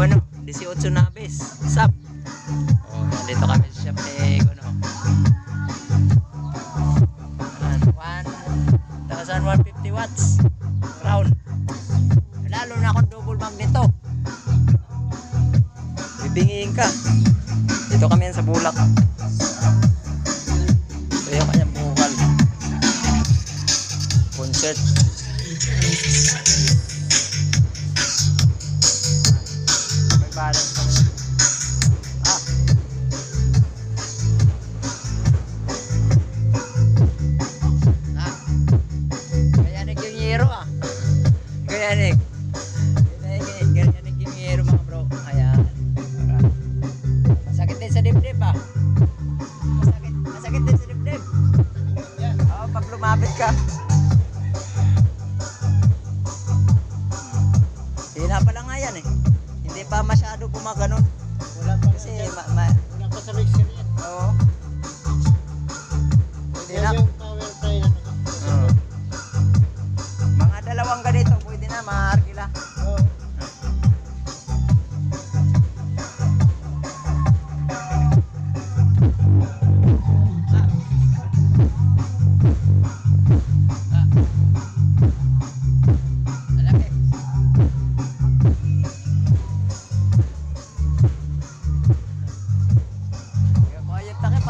ano, 18 naves. Sub. Oh, nandito kami sa shop ni ano. Ayan, 1,150 watts. Crown. Lalo na akong double magneto. Bibingiin ka. Dito kami sa bulak. Ito yung kanyang bukal. Concert. Pa lang nga yan eh. Hindi pa masyado gumaganon. Wala pa Kasi ma, ma, wala pa sa mixer yan. oo.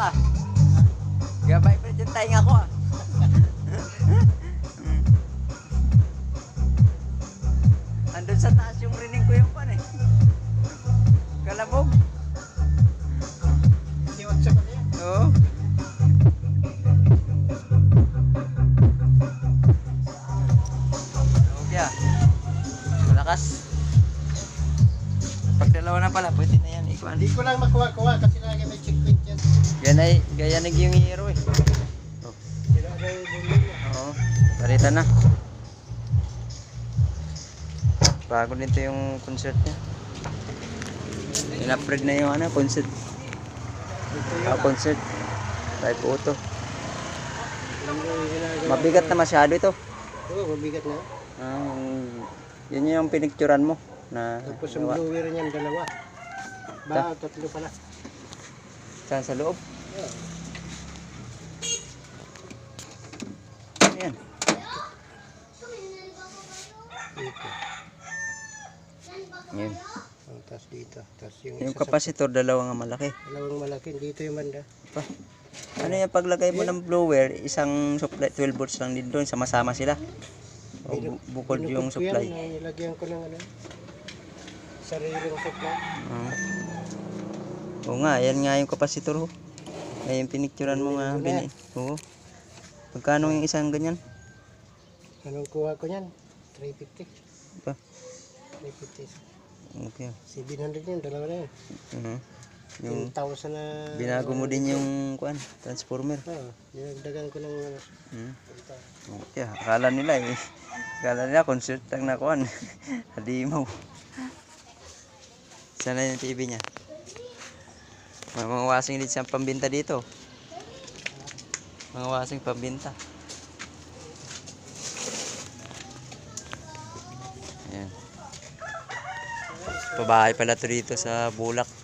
Ah. Gabay pa yung tainga ko ah. Andun sa taas yung rinig ko yung pan eh. Kalabog. Siwat sa pala yan. Oo. Okay ah. Malakas. Pala, pwede na yan. Ikuan. Hindi ko lang makuha-kuha kasi lagi may checkpoint yan. Yan ay, gaya nag yung hero eh. Niya. Oo. Parita na. Bago nito yung concert niya. In-upgrade na yung ano, concert. Ah, concert. Type auto. Mabigat na masyado ito. Oo, mabigat na. Ah, yun yung pinicturan mo na Tapos ang gawa. blower niyan, dalawa. Ba, tatlo pala. Saan sa loob? Ayan. Dito. Yun. Ang tas dito. Tas yung, Yung isa sa kapasitor, dalawa nga malaki. dalawang malaki. Dito yung banda. Pa. Ano yung paglagay mo ng blower, isang supply, 12 volts lang din doon, sama-sama sila. O, bu- bukod yung ko yan, supply. Nilagyan ko ng ano. Sariling supply. Ah. Oo nga, yan nga yung kapasitor ho. Ay, yung pinicturan mo nga. Ano Bini. Oo. Magkano yung isang ganyan? Anong kuha ko niyan? 350. Pa. 350. Okay. 700 yun, dalawa na yun. Mhm. Yung 10,000 na... binago mo din yung kuan, transformer. Oo, dinagdagan ko ng ano. Hmm. 10,000. Okay, akala nila eh. Akala nila concert lang na kuan. Halimaw. Sana yung TV niya. May mga wasing din siyang pambinta dito. Mga wasing pambinta. Ayan. Pabahay pala to dito sa Bulak.